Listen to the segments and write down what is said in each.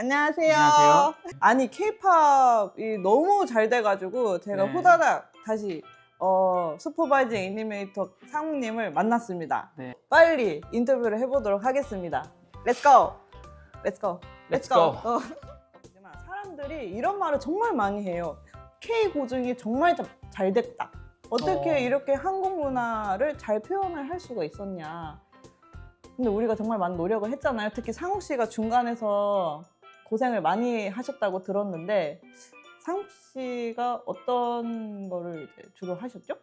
안녕하세요. 안녕하세요. 아니 케이팝이 너무 잘 돼가지고 제가 네. 후다닥 다시 어, 슈퍼바이징 애니메이터 상무님을 만났습니다. 네. 빨리 인터뷰를 해보도록 하겠습니다. 렛츠 고! Let's go. 어. 사람들이 이런 말을 정말 많이 해요. K 고증이 정말 자- 잘 됐다. 어떻게 어. 이렇게 한국 문화를 잘 표현을 할 수가 있었냐. 근데 우리가 정말 많은 노력을 했잖아요. 특히 상욱 씨가 중간에서 고생을 많이 하셨다고 들었는데 상욱 씨가 어떤 거를 이제 주로 하셨죠?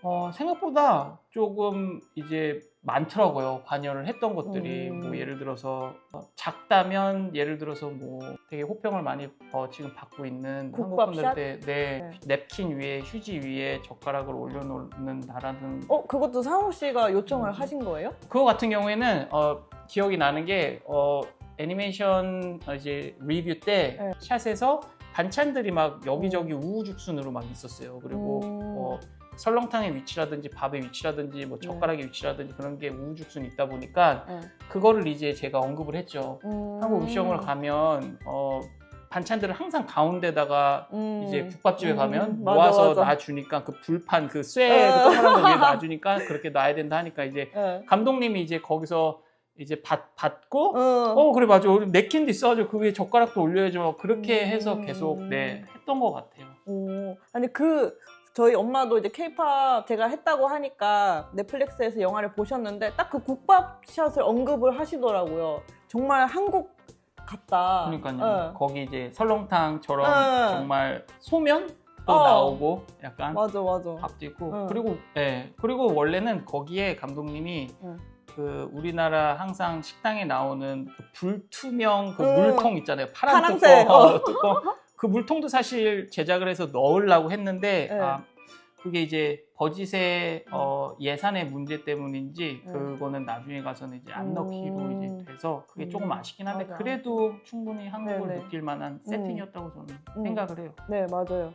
어, 생각보다 조금 이제 많더라고요. 관여를 했던 것들이 음. 뭐 예를 들어서 어, 작다면 예를 들어서 뭐 되게 호평을 많이 어, 지금 받고 있는 국밥샷? 한국분들한테 네, 냅킨 위에 휴지 위에 젓가락을 올려놓는다라는 어 그것도 상욱 씨가 요청을 음. 하신 거예요? 그거 같은 경우에는 어, 기억이 나는 게 어, 애니메이션 어, 이제 리뷰 때 네. 샷에서 반찬들이 막 여기저기 우후죽순으로 막 있었어요. 그리고 음. 어, 설렁탕의 위치라든지 밥의 위치라든지 뭐 네. 젓가락의 위치라든지 그런 게 우후죽순 있다 보니까 네. 그거를 이제 제가 언급을 했죠. 음. 한국 음식점을 가면 어, 반찬들을 항상 가운데다가 음. 이제 국밥집에 음, 가면 맞아, 모아서 맞아. 놔주니까 그 불판 그 쇠. 동그란 거 위에 놔주니까 그렇게 놔야 된다 하니까 이제 네. 감독님이 이제 거기서 이제 받, 받고 어. 어 그래 맞아 우리 냅킨도 있어가지고 그 위에 젓가락도 올려야죠 그렇게 음. 해서 계속 네 했던 것 같아요 오, 아니 그 저희 엄마도 이제 케이팝 제가 했다고 하니까 넷플릭스에서 영화를 보셨는데 딱 그 국밥샷을 언급을 하시더라고요. 정말 한국 같다. 그러니까요 예. 거기 이제 설렁탕처럼 네. 정말 소면 또 어. 나오고 약간 맞아 맞아. 밥도 있고 응. 그리고 예 그리고 원래는 거기에 감독님이 응. 그 우리나라 항상 식당에 나오는 그 불투명 그 응. 물통 있잖아요 파란 파란색, 뚜껑, 어. 뚜껑 그 물통도 사실 제작을 해서 넣으려고 했는데 네. 아, 그게 이제 버짓의 어, 예산의 문제 때문인지 음. 그거는 나중에 가서는 이제 안 음. 넣기로 이제 돼서 그게 음. 조금 아쉽긴 한데 맞아. 그래도 충분히 한국을 네네. 느낄 만한 세팅이었다고 저는 음. 생각을 해요. 네 맞아요.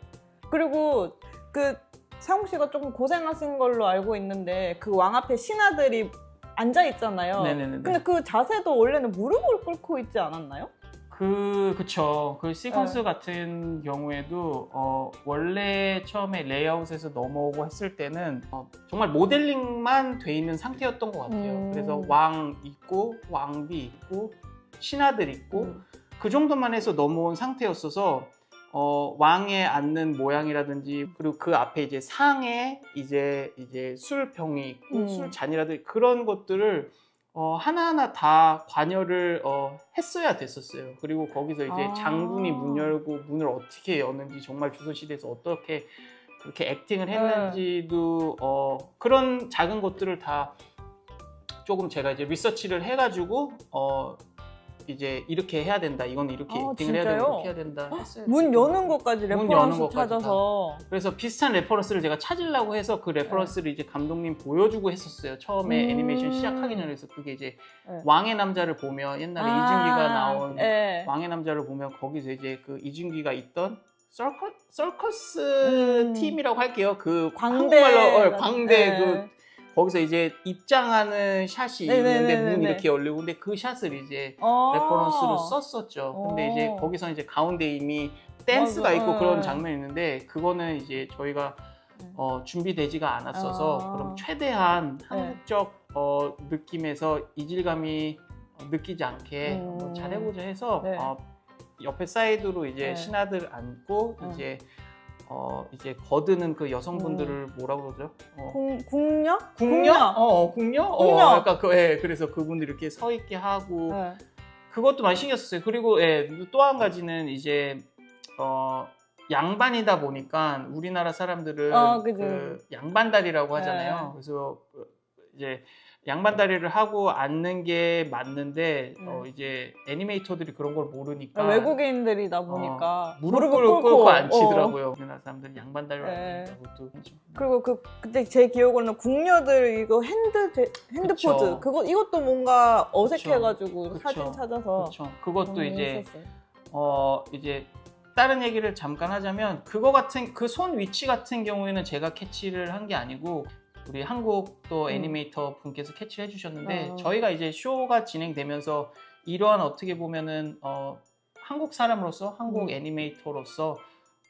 그리고 그 상욱 씨가 조금 고생하신 걸로 알고 있는데 그 왕 앞에 신하들이 앉아 있잖아요. 네네네. 근데 그 자세도 원래는 무릎을 꿇고 있지 않았나요? 그 그쵸 그 시퀀스 네. 같은 경우에도 어, 원래 처음에 레이아웃에서 넘어오고 했을 때는 어, 정말 모델링만 돼 있는 상태였던 것 같아요. 음. 그래서 왕 있고 왕비 있고 신하들 있고 음. 그 정도만 해서 넘어온 상태였어서 어, 왕에 앉는 모양이라든지 그리고 그 앞에 이제 상에 이제 이제 술병이 있고 음. 술잔이라든지 그런 것들을 어, 하나하나 다 관여를 어, 했어야 됐었어요. 그리고 거기서 이제 아. 장군이 문 열고 문을 어떻게 여는지 정말 조선시대에서 어떻게 그렇게 액팅을 네. 했는지도 어, 그런 작은 것들을 다 조금 제가 이제 리서치를 해가지고 어, 이제 이렇게 해야 된다. 이건 이렇게 아, 액팅을 해야 된다. 진짜요? 이렇게 해야 된다. 했어요. 문 여는 것까지 문 레퍼런스 여는 것까지 찾아서 그래서 비슷한 레퍼런스를 제가 찾으려고 해서 그 레퍼런스를 이제 감독님 보여주고 했었어요. 처음에 음. 애니메이션 시작하기 전에 그래서 그게 이제 네. 왕의 남자를 보면 옛날에 아, 이준기가 나온 네. 왕의 남자를 보면 거기서 이제 그 이준기가 있던 서커, 서커스 음. 팀이라고 할게요. 그 광대 한국말로 어, 광대 네. 그 거기서 이제 입장하는 샷이 네네네네네. 있는데 문 이렇게 열리고 근데 그 샷을 이제 어. 레퍼런스로 썼었죠. 근데 어. 이제 거기서 이제 가운데 이미 댄스가 맞아. 있고 어. 그런 장면이 있는데 그거는 이제 저희가 음. 어, 준비되지가 않았어서 아. 그럼 최대한 네. 한국적 어, 느낌에서 이질감이 어, 느끼지 않게 음. 잘해보자 해서 네. 어, 옆에 사이드로 이제 네. 신하들 앉고 음. 이제 어, 이제 거드는 그 여성분들을 뭐라 그러죠? 어, 궁, 궁녀? 궁녀? 어, 어, 궁녀? 궁녀. 어, 약간 그, 예, 그래서 그분들이 이렇게 서 있게 하고 네. 그것도 많이 신경 썼어요. 그리고 예, 또 한 가지는 이제 어, 양반이다 보니까 우리나라 사람들은 어, 그지. 그 양반다리라고 하잖아요. 네. 그래서 그 이제 양반다리를 하고 앉는 게 맞는데 네. 어, 이제 애니메이터들이 그런 걸 모르니까 아, 외국인들이다 보니까 어, 무릎을 무릎을 꿇고, 꿇고 앉히더라고요. 우리나라 사람들은 양반다리를 네. 앉는다고 또. 그리고 그 그때 제 기억으로는 궁녀들 이거 핸드 제- 핸드 그쵸. 포즈 그거 이것도 뭔가 어색해가지고 그쵸. 사진 찾아서 그렇죠. 그것도 음, 이제 했었어요. 어 이제 다른 얘기를 잠깐 하자면 그거 같은 그 손 위치 같은 경우에는 제가 캐치를 한 게 아니고 우리 한국 또 음. 애니메이터 분께서 캐치를 해주셨는데 어. 저희가 이제 쇼가 진행되면서 이러한 어떻게 보면은 어 한국 사람으로서 한국 음. 애니메이터로서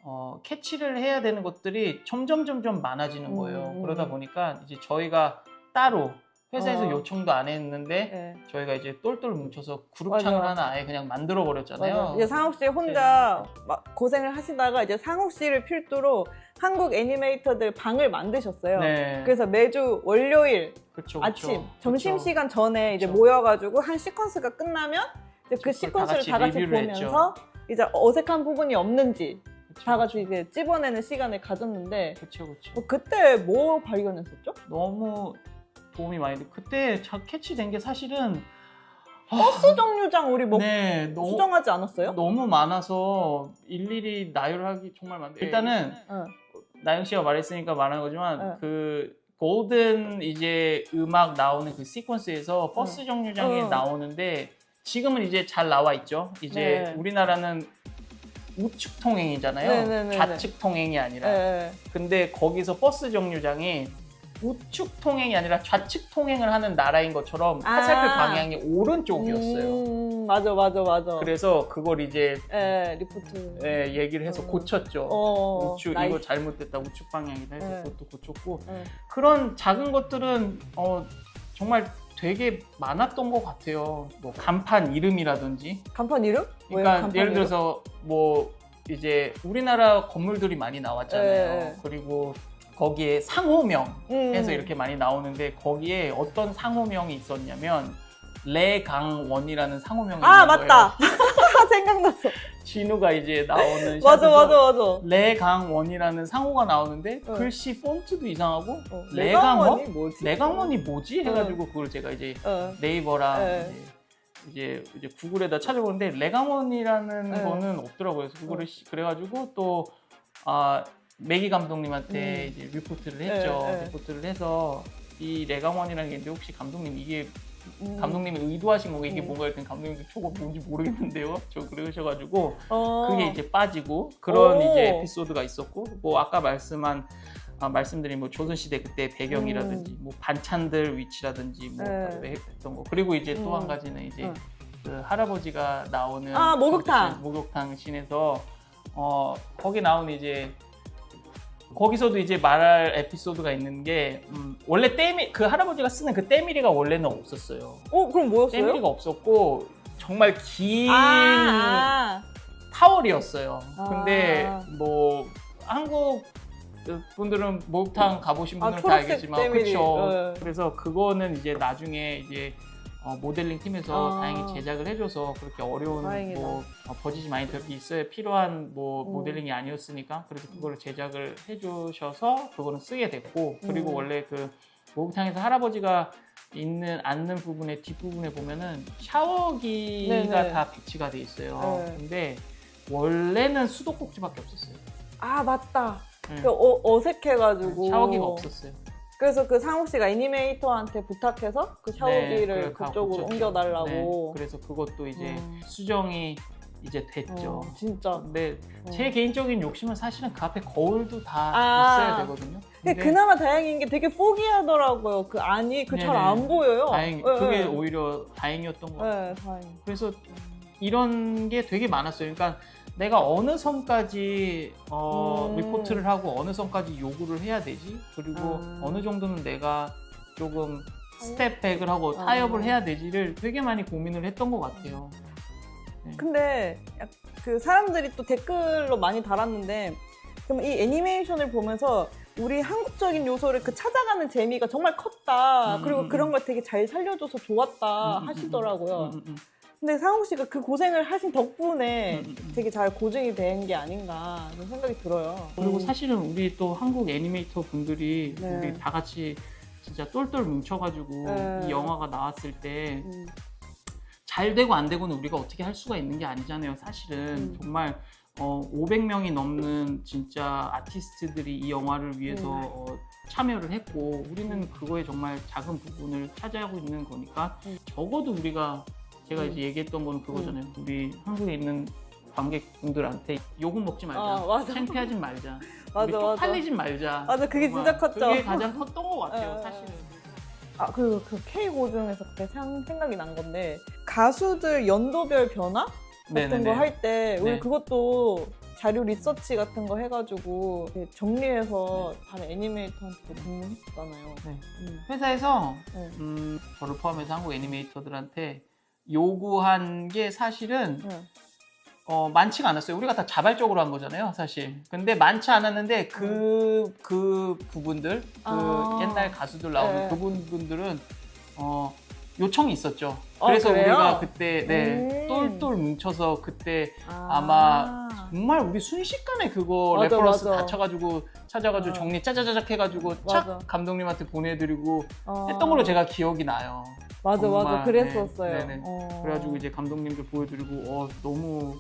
어, 캐치를 해야 되는 것들이 점점 점점 많아지는 거예요. 음. 그러다 보니까 이제 저희가 따로 회사에서 어. 요청도 안 했는데 네. 저희가 이제 똘똘 뭉쳐서 그룹창을 맞아. 하나 아예 그냥 만들어 버렸잖아요. 맞아요. 이제 상욱 씨 혼자 막 고생을 하시다가 이제 상욱 씨를 필두로 한국 애니메이터들 방을 만드셨어요. 네. 그래서 매주 월요일 그쵸, 그쵸. 아침 점심. 시간 전에 이제 그쵸. 모여가지고 한 시퀀스가 끝나면 이제 그 시퀀스를 다 같이 보면서 이제 어색한 부분이 없는지 다 같이. 이제 찝어내는 시간을 가졌는데 그쵸 그쵸. 뭐 그때 뭐 발견했었죠? 너무 도움이 많이 돼. 그때 자 캐치된 게 사실은 아, 버스 정류장 우리 뭐 네, 수정하지 않았어요? 너무 많아서 일일이 나열하기 정말 많은데 일단은 응. 나영 씨가 말했으니까 말하는 거지만 네. 그 골든 이제 음악 나오는 그 시퀀스에서 버스 정류장에 응. 나오는데 지금은 이제 잘 나와 있죠. 이제 네. 우리나라는 우측 통행이잖아요. 네 네네네. 좌측 통행이 아니라. 네. 근데 거기서 버스 정류장이 우측 통행이 아니라 좌측 통행을 하는 나라인 것처럼 아. 화살표 방향이 오른쪽이었어요. 음, 맞아 맞아 맞아. 그래서 그걸 이제 예, 리포트. 예, 얘기를 해서 어. 고쳤죠. 어, 우측 나이스. 이거 잘못됐다 우측 방향이다 해서 네. 그것도 고쳤고 예. 그런 작은 것들은 어, 정말 되게 많았던 것 같아요. 뭐 간판 이름이라든지 간판 이름? 왜요? 그러니까 간판 예를 이름? 들어서 뭐 이제 우리나라 건물들이 많이 나왔잖아요. 네. 그리고 거기에 상호명 음. 해서 이렇게 많이 나오는데 거기에 어떤 상호명이 있었냐면 레강원이라는 상호명이 아 있는 맞다. 거예요. 생각났어. 진우가 이제 나오는 맞아 맞아 맞아. 레강원이라는 상호가 나오는데 어. 글씨 폰트도 이상하고 어, 레강원? 레강원이 뭐지? 레강원이 뭐지 해가지고 그걸 제가 이제 어. 네이버랑 네. 이제, 이제 이제 구글에다 찾아보는데 레강원이라는 네. 거는 없더라고요. 그래서 어. 시- 그래가지고 또 아, 매기 감독님한테 음. 이제 리포트를 했죠. 네, 네. 리포트를 해서 이 레강원이라는 게 있는데 혹시 감독님 이게 음. 감독님이 의도하신 건가 이게 음. 뭔가 했더니 감독님도 저거 뭔지 모르겠는데요. 저 그러셔가지고 어. 그게 이제 빠지고 그런 오. 이제 에피소드가 있었고 뭐 아까 말씀한 아, 말씀드린 뭐 조선시대 그때 배경이라든지 뭐 반찬들 위치라든지 뭐 음. 네. 했던 거 그리고 이제 또 음. 한 가지는 이제 응. 그 할아버지가 나오는 아, 목욕탕. 목욕탕 씬에서 어 거기 나오는 이제 거기서도 이제 말할 에피소드가 있는 게 음, 원래 때미 그 할아버지가 쓰는 그 때밀이가 원래는 없었어요. 어 그럼 뭐였어요? 때밀이가 없었고 정말 긴 아, 타월이었어요. 아. 근데 뭐 한국 분들은 목욕탕 가보신 아, 분들은 다 초록색 알겠지만 때밀이. 그렇죠. 네. 그래서 그거는 이제 나중에 이제 어, 모델링 팀에서 아. 다행히 제작을 해줘서 그렇게 어려운 다행이다. 뭐 어, 버짓이 많이 들- 있어야 필요한 뭐 음. 모델링이 아니었으니까 그래서 그거를 제작을 해주셔서 그거는 쓰게 됐고 그리고 음. 원래 그 목욕탕에서 할아버지가 있는 앉는 부분의 뒷부분에 보면은 샤워기가 네네. 다 배치가 돼 있어요. 네. 근데 원래는 수도꼭지밖에 없었어요. 아 맞다. 네. 그 어, 어색해가지고 샤워기가 없었어요. 그래서 그 상욱 씨가 애니메이터한테 부탁해서 그 샤워기를 다 그쪽으로 고쳤죠. 옮겨달라고. 네, 그래서 그것도 이제 음. 수정이 이제 됐죠. 어, 진짜. 근데 어. 제 개인적인 욕심은 사실은 그 앞에 거울도 다 아. 있어야 되거든요. 근데 그나마 다행인 게 되게 포기하더라고요. 그 안이 그 잘. 안 보여요. 다행, 네, 그게 네. 오히려 다행이었던 것 같아요. 네, 다행. 그래서 이런 게 되게 많았어요. 그러니까 내가 어느 선까지 어, 음. 리포트를 하고 어느 선까지 요구를 해야 되지? 그리고 아. 어느 정도는 내가 조금 스텝백을 하고 아. 타협을 해야 되지를 되게 많이 고민을 했던 것 같아요. 근데 약- 그 사람들이 또 댓글로 많이 달았는데 그럼 이 애니메이션을 보면서 우리 한국적인 요소를 그 찾아가는 재미가 정말 컸다. 음, 그리고 음, 그런 음. 걸 되게 잘 살려줘서 좋았다 음, 음, 하시더라고요. 근데 상욱 씨가 그 고생을 하신 덕분에 음, 음, 음. 되게 잘 고증이 된 게 아닌가 그런 생각이 들어요. 그리고 음. 사실은 우리 또 한국 애니메이터 분들이 네. 우리 다 같이 진짜 똘똘 뭉쳐가지고 네. 이 영화가 나왔을 때 음, 잘 되고 안 되고는 우리가 어떻게 할 수가 있는 게 아니잖아요. 사실은 음. 정말 어, 500명이 넘는 진짜 아티스트들이 이 영화를 위해서 음. 어, 참여를 했고 우리는 그거에 정말 작은 부분을 차지하고 있는 거니까 음. 적어도 우리가 제가 음. 이제 얘기했던 거는 그거잖아요. 우리 한국에 있는 관객분들한테 욕은 먹지 말자. 아, 맞아. 창피하지 말자. 맞아, 우리 맞아. 쪽팔리진 말자. 맞아, 그게 진짜 정말 컸죠. 그게 가장 컸던 것 같아요, 예, 사실은. 아, 그리고 그 K 고증에서 그때 생- 생각이 난 건데 가수들 연도별 변화? 같은. 거 할 때 우리 네. 그것도 자료 리서치 같은 거 해가지고 이렇게 정리해서 다른 애니메이터한테 공유했었잖아요. 네. 음. 회사에서 네. 음, 저를 포함해서 한국 애니메이터들한테 요구한 게 사실은 네. 어, 많지가 않았어요. 우리가 다 자발적으로 한 거잖아요, 사실. 근데 많지 않았는데 그, 그 부분들, 그 아. 옛날 가수들 나오는 네. 그 부분들은 어, 요청이 있었죠. 아, 그래서 그래요? 우리가 그때 네, 음. 똘똘 뭉쳐서 그때 아. 아마 정말 우리 순식간에 그거 맞아, 레퍼런스 맞아. 다 쳐가지고 찾아가지고 어. 정리 짜자자작 해가지고 맞아. 착 감독님한테 보내드리고 어. 했던 걸로 제가 기억이 나요. 맞아 맞아 정말, 그랬었어요. 네, 네 네. 어. 그래가지고 이제 감독님도 보여드리고 어, 너무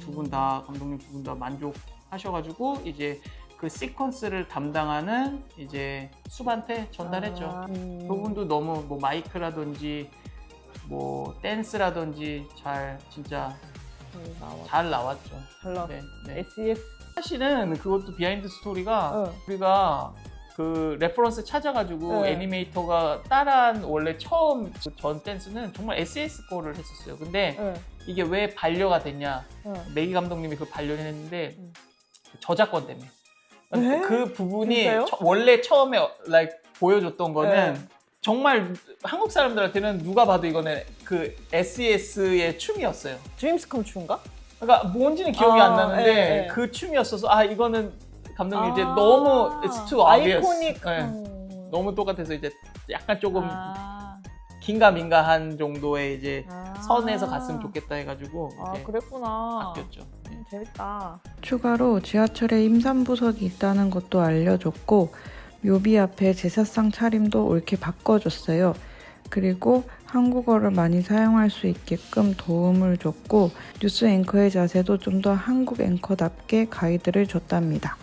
두 분 다 감독님 두 분 다 만족하셔가지고 이제 그 시퀀스를 담당하는 이제 숲한테 전달했죠. 아, 음. 그분도 너무 뭐 마이크라든지 뭐 댄스라든지 잘 진짜 잘 나왔. 잘 나왔죠. 잘 나왔. 네, 네. SES. 사실은 그것도 비하인드 스토리가 어. 우리가 그 레퍼런스 찾아가지고 네. 애니메이터가 따라한 원래 처음 그전 댄스는 정말 SS 거를 했었어요. 근데 네. 이게 왜 반려가 됐냐? 네. 메기 감독님이 그 반려를 했는데 음. 저작권 때문에. 네? 그 부분이 진짜요? 처- 원래 처음에 like 보여줬던 거는 네. 정말 한국 사람들한테는 누가 봐도 이거는 그 SES의 춤이었어요. 드림스 컴트인가? 그러니까 뭔지는 기억이 아, 안 나는데 예, 예. 그 춤이었어서 아 이거는 감독님 이제 아, 너무 it's too obvious. 아이코닉. 네. 음. 너무 똑같아서 이제 약간 조금 아. 긴가민가한 정도의 이제 아. 선에서 갔으면 좋겠다 해가지고 아 이제 그랬구나. 바뀌었죠. 네. 음, 재밌다. 추가로 지하철에 임산부석이 있다는 것도 알려줬고 묘비 앞에 제사상 차림도 옳게 바꿔줬어요. 그리고 한국어를 많이 사용할 수 있게끔 도움을 줬고 뉴스 앵커의 자세도 좀 더 한국 앵커답게 가이드를 줬답니다.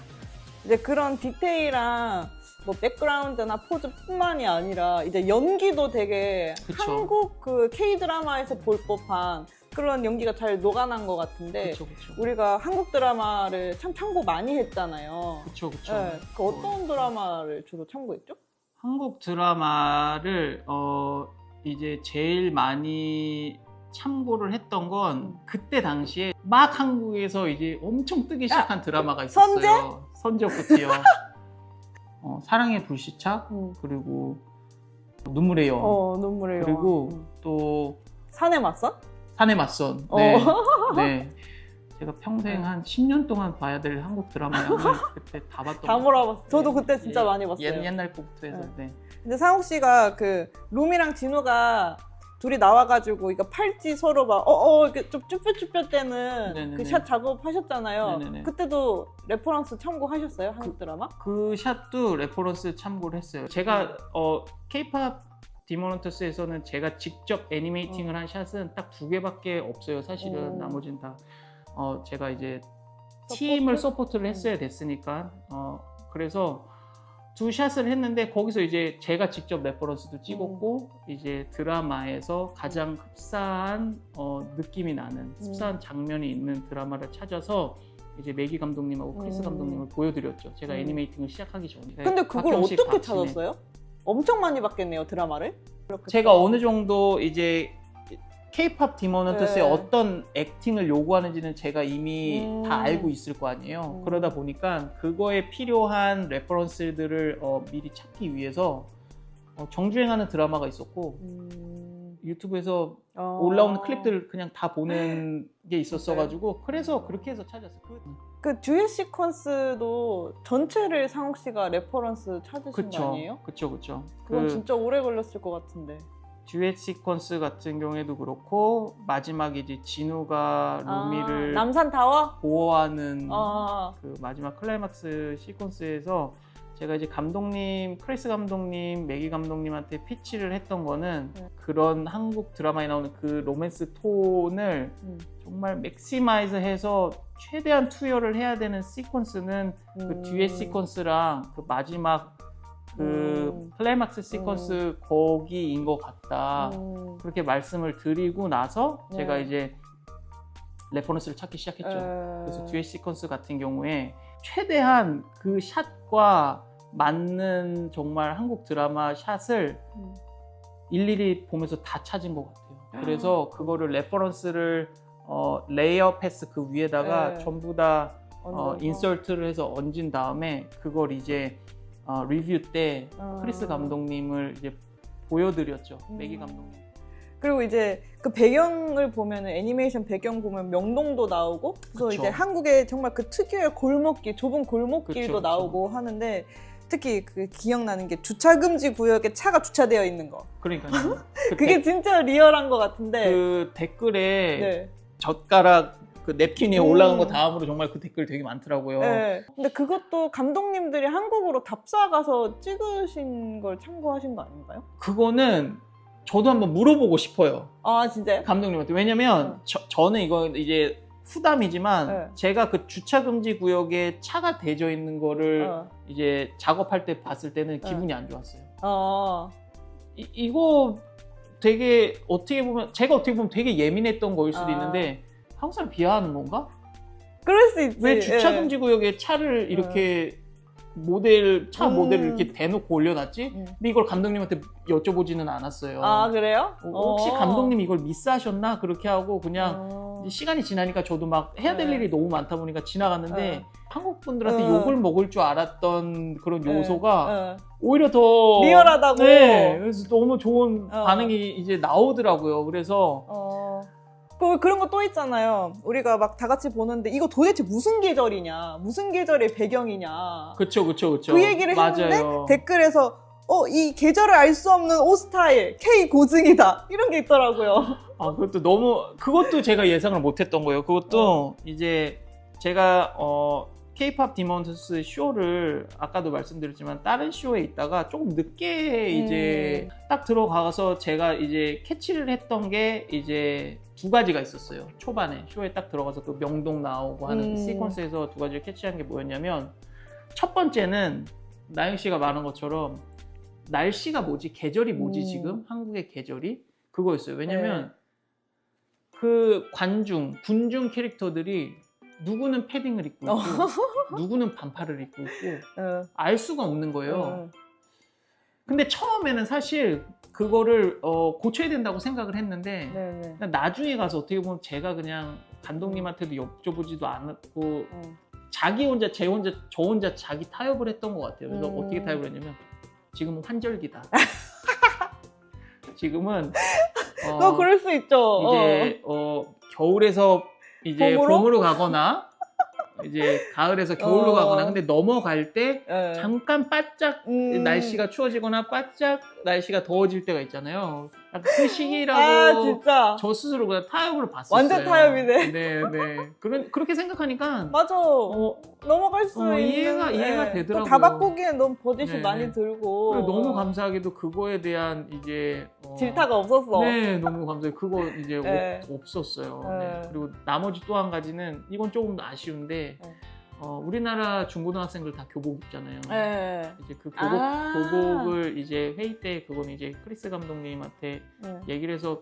이제 그런 디테일한 뭐 백그라운드나 포즈뿐만이 아니라 이제 연기도 되게 그쵸. 한국 그 K 드라마에서 볼 법한 그런 연기가 잘 녹아난 것 같은데 그렇죠, 그렇죠, 우리가 한국 드라마를 참 참고 많이 했잖아요. 그렇죠, 그렇죠. 네, 그 어떤 드라마를 주로 참고했죠? 한국 드라마를 어 이제 제일 많이 참고를 했던 건 음. 그때 당시에 막 한국에서 이제 엄청 뜨기 시작한 드라마가 있었어요. 선제? 선제부터요. 어, 사랑의 불시착 음. 그리고 눈물의 여왕 어 눈물의 그리고 영화. 음. 또 산에 맞선? 산의 맞선. 어. 네. 네. 제가 평생 네. 한 10년 동안 봐야 될 한국 드라마 양을 그때 다 봤던 다것 몰아봤어. 저도 네. 그때 진짜 예, 많이 봤어요. 옛, 옛날 거부터 해서 네. 근데 상욱 씨가 그 룸이랑 진우가 둘이 나와가지고 이거 팔찌 서로 막 어어 이렇게 좀 쭈뼛쭈뼛 때는. 그 샷 작업하셨잖아요. 네네네. 그때도 레퍼런스 참고하셨어요 한국 드라마? 그 샷도 레퍼런스 참고를 했어요. 제가 어 K-팝 디모넌터스에서는 제가 직접 애니메이팅을 한 샷은 딱 두 개밖에 없어요. 사실은 오. 나머지는 다 어, 제가 이제 팀을 서포트? 서포트를 했어야 됐으니까 어, 그래서 두 샷을 했는데 거기서 이제 제가 직접 레퍼런스도 찍었고 이제 드라마에서 가장 흡사한 어, 느낌이 나는 흡사한 장면이 있는 드라마를 찾아서 이제 매기 감독님하고 크리스 음. 감독님을 보여드렸죠. 제가 음. 애니메이팅을 시작하기 전에. 근데 그걸 어떻게 박신혜. 찾았어요? 엄청 많이 봤겠네요 드라마를. 제가 또. 어느 정도 이제 K-팝 디모넌터스의 네. 어떤 액팅을 요구하는지는 제가 이미 음. 다 알고 있을 거 아니에요. 음. 그러다 보니까 그거에 필요한 레퍼런스들을 어, 미리 찾기 위해서 어, 정주행하는 드라마가 있었고 음... 유튜브에서 어... 올라오는 클립들을 그냥 다 보는 게 있었어가지고 그래서 그렇게 해서 찾았어요. 그, 그 듀엣 시퀀스도 전체를 상욱 씨가 레퍼런스 찾으신 거 그쵸, 아니에요? 그쵸, 그쵸. 그건 그 진짜 오래 걸렸을 것 같은데. 듀엣 시퀀스 같은 경우에도 그렇고 마지막에 이제 진우가 루미를 아, 남산 타워? 보호하는 아, 그 마지막 클라이막스 시퀀스에서 제가 이제 감독님 크리스 감독님 매기 감독님한테 피치를 했던 거는 네. 그런 한국 드라마에 나오는 그 로맨스 톤을 음. 정말 맥시마이즈해서 최대한 투여를 해야 되는 시퀀스는 그 음. 듀엣 시퀀스랑 그 마지막 그 음. 클라이막스 시퀀스 거기인 것 같다. 음. 그렇게 말씀을 드리고 나서 제가 네. 이제 레퍼런스를 찾기 시작했죠. 에... 그래서 듀엣 시퀀스 같은 경우에 최대한 그 샷과 맞는 정말 한국 드라마 샷을 음. 일일이 보면서 다 찾은 것 같아요. 그래서 그거를 레퍼런스를 어, 레이어 패스 그 위에다가 네. 전부 다 어. 인설트를 해서 얹은 다음에 그걸 이제 어, 리뷰 때 아. 크리스 감독님을 이제 보여드렸죠. 음. 매기 감독님. 그리고 이제 그 배경을 보면은 애니메이션 배경 보면 명동도 나오고 그래서 그쵸. 이제 한국의 정말 그 특유의 골목길 좁은 골목길도 그쵸. 나오고 하는데 특히 그 기억나는 게 주차 금지 구역에 차가 주차되어 있는 거 그러니까요. 그 그게 데- 진짜 리얼한 것 같은데 그 댓글에 네. 젓가락 그 냅킨 위에 음. 올라간 거 다음으로 정말 그 댓글 되게 많더라고요. 네. 근데 그것도 감독님들이 한국으로 답사 가서 찍으신 걸 참고하신 거 아닌가요? 그거는 저도 한번 물어보고 싶어요. 아 진짜요? 감독님한테. 왜냐면 어. 저, 저는 이거 이제 후담이지만 네. 제가 그 주차 금지 구역에 차가 대져 있는 거를 어. 이제 작업할 때 봤을 때는 기분이 안 좋았어요. 어. 이, 이거 되게 어떻게 보면 제가 어떻게 보면 되게 예민했던 거일 수도 아. 있는데 한국 사람 비하하는 건가? 그럴 수 있지. 왜 주차 예. 금지 구역에 차를 이렇게 모델 차 음. 모델을 이렇게 대놓고 올려놨지? 음. 근데 이걸 감독님한테 여쭤보지는 않았어요. 아 그래요? 어, 혹시 어. 감독님 이걸 미스하셨나? 그렇게 하고 그냥 어. 시간이 지나니까 저도 막 해야 될 네. 일이 너무 많다 보니까 지나갔는데 네. 한국 분들한테 어. 욕을 먹을 줄 알았던 그런 네. 요소가 어. 오히려 더 리얼하다고. 네, 그래서 너무 좋은 어. 반응이 이제 나오더라고요. 그래서 어. 그 그런 거 또 있잖아요. 우리가 막 다 같이 보는데 이거 도대체 무슨 계절이냐, 무슨 계절의 배경이냐. 그쵸 그쵸 그쵸. 그 얘기를 했는데 맞아요. 댓글에서 어 이 계절을 알 수 없는 옷 스타일 K 고증이다 이런 게 있더라고요. 아 그것도 너무 그것도 제가 예상을 못 했던 거예요. 그것도 이제 제가 어 K-팝 디몬스 쇼를 아까도 말씀드렸지만 다른 쇼에 있다가 조금 늦게 이제 딱 들어가서 제가 이제 캐치를 했던 게 이제 두 가지가 있었어요. 초반에 쇼에 딱 들어가서 그 명동 나오고 하는 음. 그 시퀀스에서 두 가지를 캐치한 게 뭐였냐면 첫 번째는 나영 씨가 말한 것처럼 날씨가 뭐지 계절이 뭐지 음. 지금 한국의 계절이 그거였어요. 왜냐면 그 관중 군중 캐릭터들이 누구는 패딩을 입고 있고 어. 누구는 반팔을 입고 있고 어, 알 수가 없는 거예요. 어. 근데 처음에는 사실 그거를 어, 고쳐야 된다고 생각을 했는데 네네. 그냥 나중에 가서 어떻게 보면 제가 그냥 감독님한테도 여쭤보지도 않았고 어. 자기 혼자 제 혼자 저 혼자 자기 타협을 했던 것 같아요. 그래서 음. 어떻게 타협을 했냐면 지금은 환절기다. 지금은 어, 너 그럴 수 있죠. 이제 어, 겨울에서 이제 봄으로? 봄으로? 가거나 이제 가을에서 겨울로 어. 가거나 근데 넘어갈 때 어. 예. 잠깐 바짝 음. 날씨가 추워지거나 바짝 날씨가 더워질 때가 있잖아요. 그 시기라고 아 진짜 저 스스로 그냥 타협을 봤었어요. 완전 타협이네. 네, 네. 그런 그렇게 생각하니까 맞아. 어, 넘어갈 수 어, 있는 이해가- 이해가 예. 되더라고요. 또다 바꾸기엔 너무 버짓이 네, 많이 네. 들고 그리고 너무 감사하게도 그거에 대한 이제 어, 질타가 없었어. 네, 너무 감사해요. 그거 이제 네. 없, 없었어요. 네. 네. 그리고 나머지 또 한 가지는 이건 조금 더 아쉬운데 네. 어, 우리나라 중고등학생들 다 교복 입잖아요. 네. 이제 그 교복, 아. 교복을 이제 회의 때 그건 이제 크리스 감독님한테 네. 얘기를 해서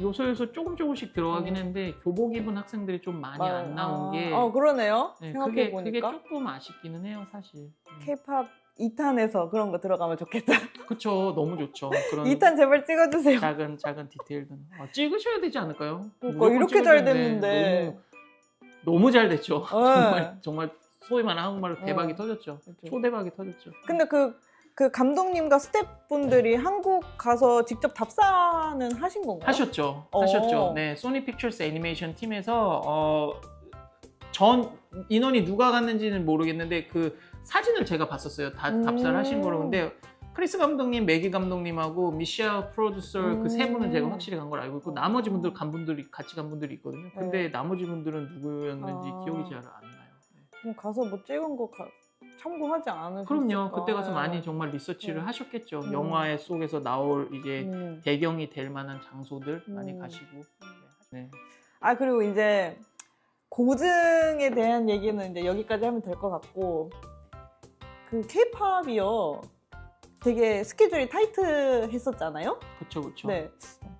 요소 요소 조금 조금씩 들어가긴 음. 했는데 교복 입은 학생들이 좀 많이 안 나온 아, 게어 그러네요. 네, 생각해 그게, 그게 보니까 조금 아쉽기는 해요 사실. 네. K-팝 2탄에서 그런 거 들어가면 좋겠다. 그쵸 너무 좋죠. 그런 2탄 제발 찍어주세요. 작은 작은 디테일들은 어, 찍으셔야 되지 않을까요? 그러니까 이렇게 잘 됐는데. 너무, 잘 됐죠. 네. 정말 정말 소위 말하는 한국말로 네. 대박이 터졌죠. 그렇죠. 초대박이 터졌죠. 근데 그, 그 감독님과 스태프분들이 한국 가서 직접 답사는 하신 건가요? 하셨죠. 어. 하셨죠. 네, 소니 픽처스 애니메이션 팀에서 어, 전 인원이 누가 갔는지는 모르겠는데 그 사진을 제가 봤었어요. 다 음. 답사를 하신 거로 근데 크리스 감독님, 매기 감독님하고 미셸 프로듀서 그세 분은 제가 음. 확실히 간 걸 알고 있고 나머지 분들 간 분들이 같이 간 분들이 있거든요. 근데 네. 나머지 분들은 누구였는지 아. 기억이 잘 안 나요. 네. 그럼 가서 뭐 찍은 거 가- 참고하지 않으셨을까? 그럼요. 그때 가서 많이 정말 리서치를 네. 하셨겠죠. 음. 영화 속에서 나올 이제 음. 배경이 될 만한 장소들 많이 음. 가시고. 네. 아 그리고 이제 고증에 대한 얘기는 이제 여기까지 하면 될 것 같고 그 K-팝이요 되게 스케줄이 타이트했었잖아요. 그쵸 그쵸. 네.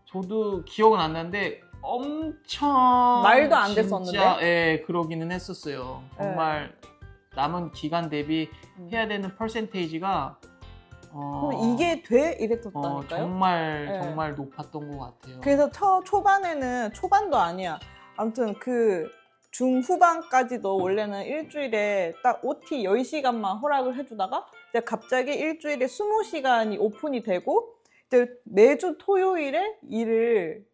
저도 기억은 안 나는데 엄청 말도 안 진짜, 됐었는데? 예, 그러기는 했었어요. 정말 남은 기간 대비 음. 해야 되는 퍼센테이지가 어, 그럼 이게 돼 어, 이랬었다니까요. 정말 네. 정말 높았던 것 같아요. 그래서 초 초반에는 초반도 아니야. 아무튼 그 중후반까지도 원래는 일주일에 딱 OT 10시간만 허락을 해주다가 이제 갑자기 일주일에 20시간이 오픈이 되고 이제 매주 토요일에 일을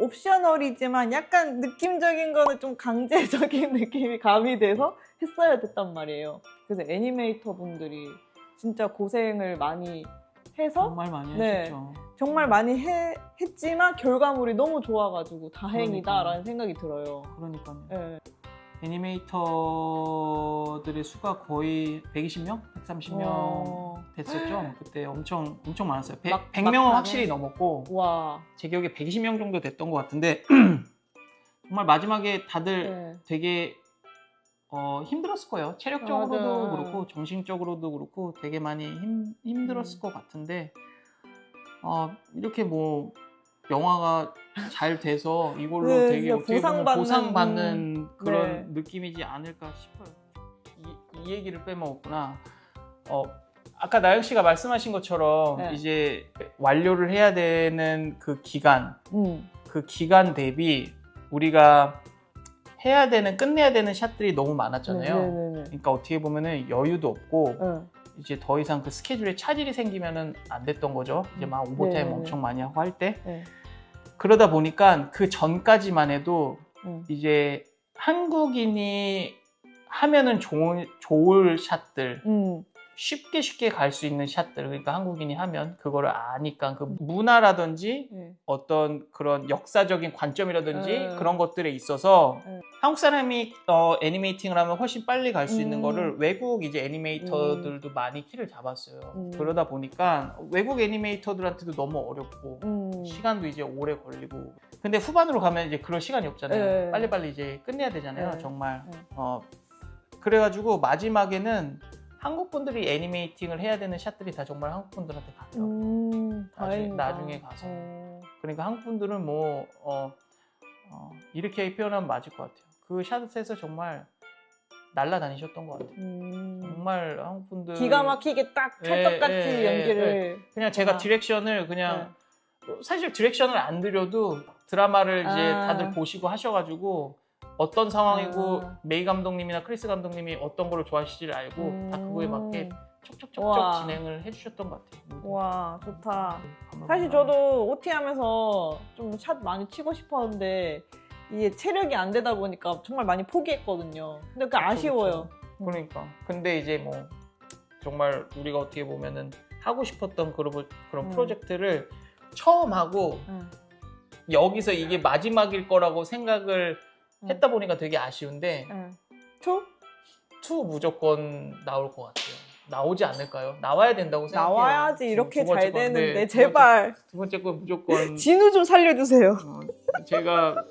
옵셔널이지만 약간 느낌적인 거는 좀 강제적인 느낌이 가미돼서 했어야 됐단 말이에요. 그래서 애니메이터 분들이 진짜 고생을 많이 해서 정말 많이 네. 하셨죠. 정말 많이 해- 했지만 결과물이 너무 좋아가지고 다행이다라는 생각이 들어요. 그러니까요. 예. 애니메이터들의 수가 거의 120명, 130명 어, 됐었죠. 그때 엄청 엄청 많았어요. 100, 막- 100명은 막판에? 확실히 넘었고 와. 제 기억에 120명 정도 됐던 것 같은데 정말 마지막에 다들 네. 되게 어, 힘들었을 거예요. 체력적으로도 맞아. 그렇고 정신적으로도 그렇고 되게 많이 힘, 힘들었을 음. 것 같은데 어, 이렇게 뭐 영화가 잘 돼서 이걸로 네, 되게 진짜 어떻게 보면 보상받는, 보상받는 그런 네. 느낌이지 않을까 싶어요. 이, 이 얘기를 빼먹었구나. 어, 아까 나영 씨가 말씀하신 것처럼 네. 이제 완료를 해야 되는 그 기간 음. 그 기간 대비 우리가 해야 되는 끝내야 되는 샷들이 너무 많았잖아요. 네 네네. 그러니까 어떻게 보면은 여유도 없고 네. 이제 더 이상 그 스케줄에 차질이 생기면은 안 됐던 거죠. 이제 막 오버타임 네네네. 엄청 많이 하고 할 때. 네. 그러다 보니까 그 전까지만 해도 음. 이제 한국인이 하면은 좋은, 좋을 샷들 음. 쉽게 쉽게 갈 수 있는 샷들 그러니까 한국인이 하면 그거를 아니까 그 문화라든지 네. 어떤 그런 역사적인 관점이라든지 음. 그런 것들에 있어서 음. 한국 사람이 어, 애니메이팅을 하면 훨씬 빨리 갈 수 있는 음. 거를 외국 이제 애니메이터들도 많이 키를 잡았어요. 음. 그러다 보니까 외국 애니메이터들한테도 너무 어렵고 음. 시간도 이제 오래 걸리고 근데 후반으로 가면 이제 그럴 시간이 없잖아요. 네. 빨리빨리 이제 끝내야 되잖아요. 네. 정말. 네. 어, 그래가지고 마지막에는 한국 분들이 애니메이팅을 해야 되는 샷들이 다 정말 한국 분들한테 가더라고요. 음. 나중에-. 나중에 가서. 어. 그러니까 한국 분들은 뭐 어, 어, 이렇게 표현하면 맞을 것 같아요. 그 샷에서 정말 날라다니셨던 것 같아요. 음. 정말 한국 분들 기가 막히게 딱 예, 찰떡같이 예, 예, 연기를. 그냥 제가 아. 디렉션을 그냥 사실 디렉션을 안 드려도 드라마를 이제 아. 다들 보시고 하셔가지고 어떤 상황이고 아. 메이 감독님이나 크리스 감독님이 어떤 거를 좋아하실지를 알고 다 그거에 맞게 촉촉촉촉 와. 진행을 해주셨던 것 같아요. 음. 와 좋다. 사실 저도 OT 하면서 좀 샷 많이 치고 싶었는데 이게 체력이 안 되다 보니까 정말 많이 포기했거든요. 근데 그 아쉬워요. 그쵸. 그러니까. 근데 이제 뭐 정말 우리가 어떻게 보면은 하고 싶었던 그런 그런 음. 프로젝트를 처음 하고 응. 여기서 이게 마지막일 거라고 생각을 음. 했다 보니까 되게 아쉬운데 응. 투? 투 무조건 나올 것 같아요. 나오지 않을까요? 나와야 된다고 생각해요. 나와야지 이렇게 잘 건데, 되는데 제발 두 번째 건 무조건 진우 좀 살려주세요. 어, 제가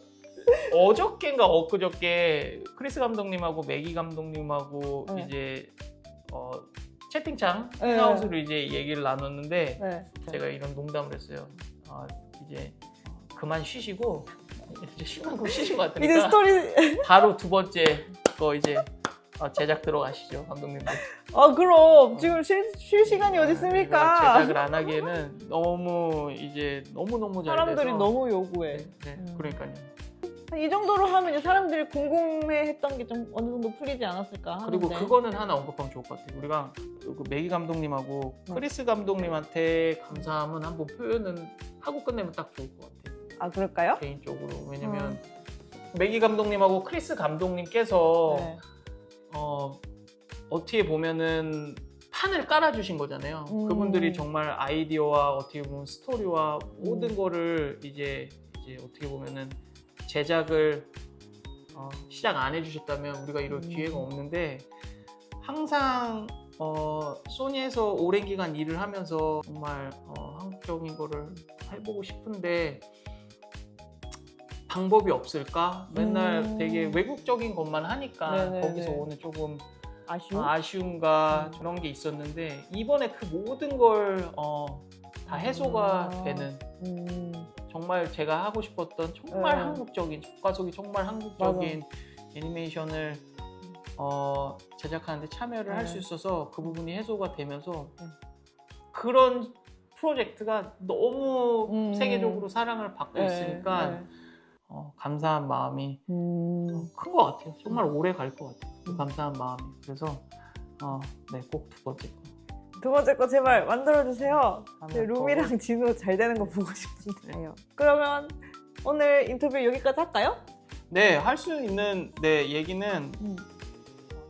어저께인가 엊그저께 크리스 감독님하고 매기 감독님하고 네. 이제 어, 채팅창 네. 행아웃으로 이제 얘기를 나눴는데 네. 제가 이런 농담을 했어요. 아, 이제 어, 그만 쉬시고 이제 거 쉬신 것 이제 같으니까 스토리 바로 두 번째 거 이제 어, 제작 들어가시죠 감독님들. 아 그럼 지금 쉴, 쉴 시간이 어디 아, 있습니까? 제작을 안 하기에는 너무 이제 너무 너무 잘 사람들이 돼서 너무 요구해. 네, 네, 음. 그러니까요. 이 정도로 하면 이제 사람들이 궁금해했던 게 좀 어느 정도 풀리지 않았을까 하는데. 그리고 그거는 하나 언급하면 좋을 것 같아요. 우리가 그 매기 감독님하고 네. 크리스 감독님한테 감사함은 한번 표현은 하고 끝내면 딱 좋을 것 같아요. 아 그럴까요? 개인적으로 왜냐면 매기 감독님하고 크리스 감독님께서 네. 어, 어떻게 보면은 판을 깔아주신 거잖아요. 음. 그분들이 정말 아이디어와 어떻게 보면 스토리와 모든 음. 거를 이제 이제 어떻게 보면은 제작을 어, 시작 안 해주셨다면 우리가 이럴 음. 기회가 없는데 항상 어, 소니에서 오랜 기간 일을 하면서 정말 어, 한국적인 거를 해보고 싶은데 방법이 없을까? 맨날 음. 되게 외국적인 것만 하니까 네네네. 거기서 오는 조금 아쉬워. 아쉬움과 음. 그런 게 있었는데 이번에 그 모든 걸 어, 다 해소가 아. 되는 음. 정말 제가 하고 싶었던 정말 네. 한국적인 족가속이 정말 한국적인 애니메이션을 어, 제작하는데 참여를 할 네. 수 있어서 그 부분이 해소가 되면서 네. 그런 프로젝트가 너무 음. 세계적으로 사랑을 받고 네, 있으니까 네. 어, 감사한 마음이 음. 큰것 같아요. 정말 오래 갈 것 같아요. 그 감사한 마음이. 그래서 어, 네, 꼭 두 번째 거. 두 번째 거 제발 만들어주세요. 제 루미랑 더. 진우 잘 되는 거 보고 싶은데요. 그러면 오늘 인터뷰 여기까지 할까요? 네, 할 수 있는 네 얘기는 음.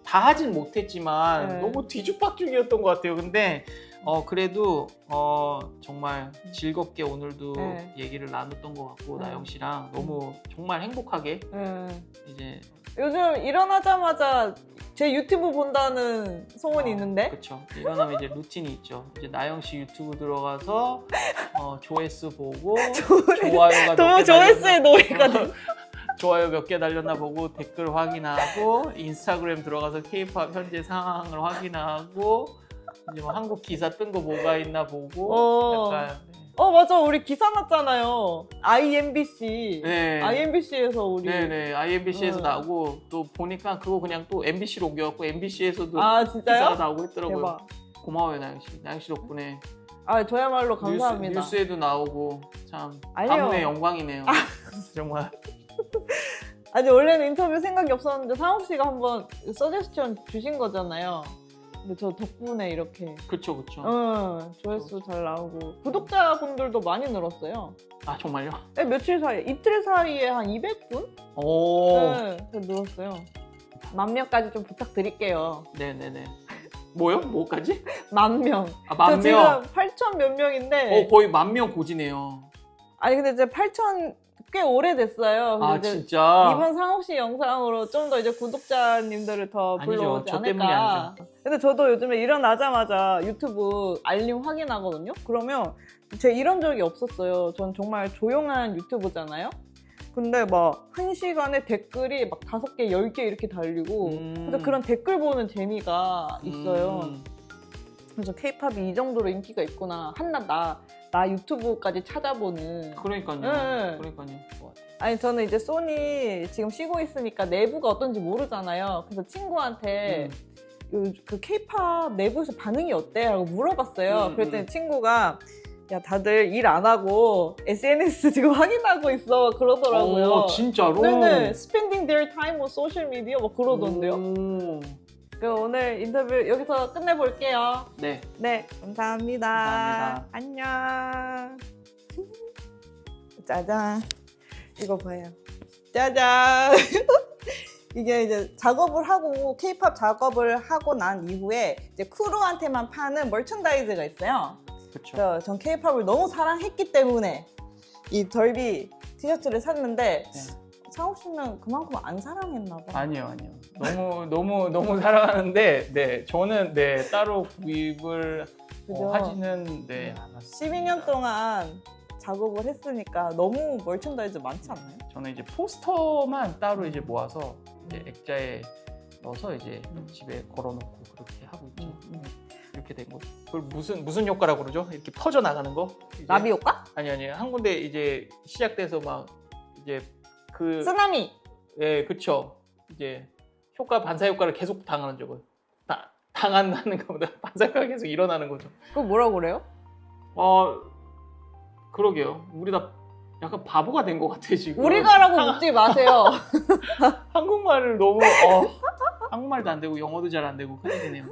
다 하진 못했지만 네. 너무 뒤죽박죽이었던 것 같아요. 근데 어 그래도 어 정말 즐겁게 오늘도 네. 얘기를 나눴던 것 같고 네. 나영 씨랑 너무 정말 행복하게 네. 이제 요즘 일어나자마자 제 유튜브 본다는 소문이 있는데 그렇죠. 일어나면 이제 루틴이 있죠. 이제 나영 씨 유튜브 들어가서 어, 조회수 보고 좋아요가 너무 조회수의 노예가 돼. 좋아요 몇 개 달렸나 보고 댓글 확인하고 인스타그램 들어가서 케이팝 현재 상황을 확인하고 이제 뭐 한국 기사 뜬 거 뭐가 있나 보고 어. 약간 어 맞아 우리 기사 났잖아요. IMBC. 네. IMBC에서 우리 네네 IMBC에서 어. 나오고 또 보니까 그거 그냥 또 MBC로 옮겨갖고 MBC에서도 아 기사가 진짜요? 나오고 했더라고요. 대박. 고마워요 나영 씨. 나영 씨 덕분에 아 저야말로 감사합니다. 뉴스, 뉴스에도 나오고 참 아니요. 가문의 영광이네요. 정말. 아니 원래는 인터뷰 생각이 없었는데 상욱 씨가 한번 서제스션 주신 거잖아요. 근데 저 덕분에 이렇게 그쵸 그쵸. 응, 조회수 잘 나오고 구독자분들도 많이 늘었어요. 아 정말요? 네, 며칠 사이에 이틀 사이에 한 200분? 오. 네, 늘었어요. 만 명까지 좀 부탁드릴게요. 네네네. 뭐요? 뭐까지? 만 명. 아, 저만 지금 명. 8천 몇 명인데 어, 거의 만 명 고지네요. 아니 근데 이제 8천 꽤 오래됐어요. 근데 아, 이제 진짜? 이번 상욱 씨 영상으로 좀 더 이제 구독자님들을 더 아니죠. 불러오지 저 때문이 않을까. 아니죠. 근데 저도 요즘에 일어나자마자 유튜브 알림 확인하거든요. 그러면 제 이런 적이 없었어요. 전 정말 조용한 유튜브잖아요. 근데 막 한 시간에 댓글이 막 다섯 개, 열 개 이렇게 달리고 음. 근데 그런 댓글 보는 재미가 있어요. 음. 그래서 케이팝이 이 정도로 인기가 있구나. 한낱 나, 나 유튜브까지 찾아보는 그러니까요. 네. 그러니까요. 아니 저는 이제 소니 지금 쉬고 있으니까 내부가 어떤지 모르잖아요. 그래서 친구한테 음. 요- 그 케이팝 내부에서 반응이 어때? 라고 물어봤어요. 음, 그랬더니 음. 친구가 야 다들 일 안 하고 SNS 지금 확인하고 있어 그러더라고요. 오, 진짜로? 네네. Spending their time on social media 뭐 그러던데요. 오. 그럼 오늘 인터뷰 여기서 끝내볼게요. 네. 네, 감사합니다. 감사합니다. 안녕. 짜잔. 이거 봐요. 짜잔. 이게 이제 작업을 하고 케이팝 작업을 하고 난 이후에 이제 크루한테만 파는 머천다이즈가 있어요. 그렇죠. 그래서 전 케이팝을 너무 사랑했기 때문에 이 덜비 티셔츠를 샀는데 상욱 씨는 그만큼 안 사랑했나 봐. 아니요, 아니요. 너무 너무 너무 사랑하는데 네, 저는 네, 따로 구입을 그죠? 어, 하지는 네, 않았어요. 12년 동안 작업을 했으니까 너무 멀천다이즈 많지 않나요? 저는 이제 포스터만 따로 이제 모아서 이제 액자에 넣어서 이제 음. 집에 걸어놓고 그렇게 하고 있죠. 음, 음. 이렇게 된 거죠. 그걸 무슨 무슨 효과라고 그러죠? 이렇게 퍼져 나가는 거? 이제- 나비 효과? 아니 아니 한 군데 이제 시작돼서 막 이제 그 쓰나미. 예, 그쵸. 이제 효과 반사 효과를 계속 당하는 거죠. 다, 당한다는 것보다 반사 효과가 계속 일어나는 거죠. 그거 뭐라고 그래요? 어, 그러게요. 우리 다 약간 바보가 된 것 같아 지금. 우리가라고 묻지 마세요. 한국말을 너무 어, 한국말도 안 되고 영어도 잘 안 되고 큰일이네요.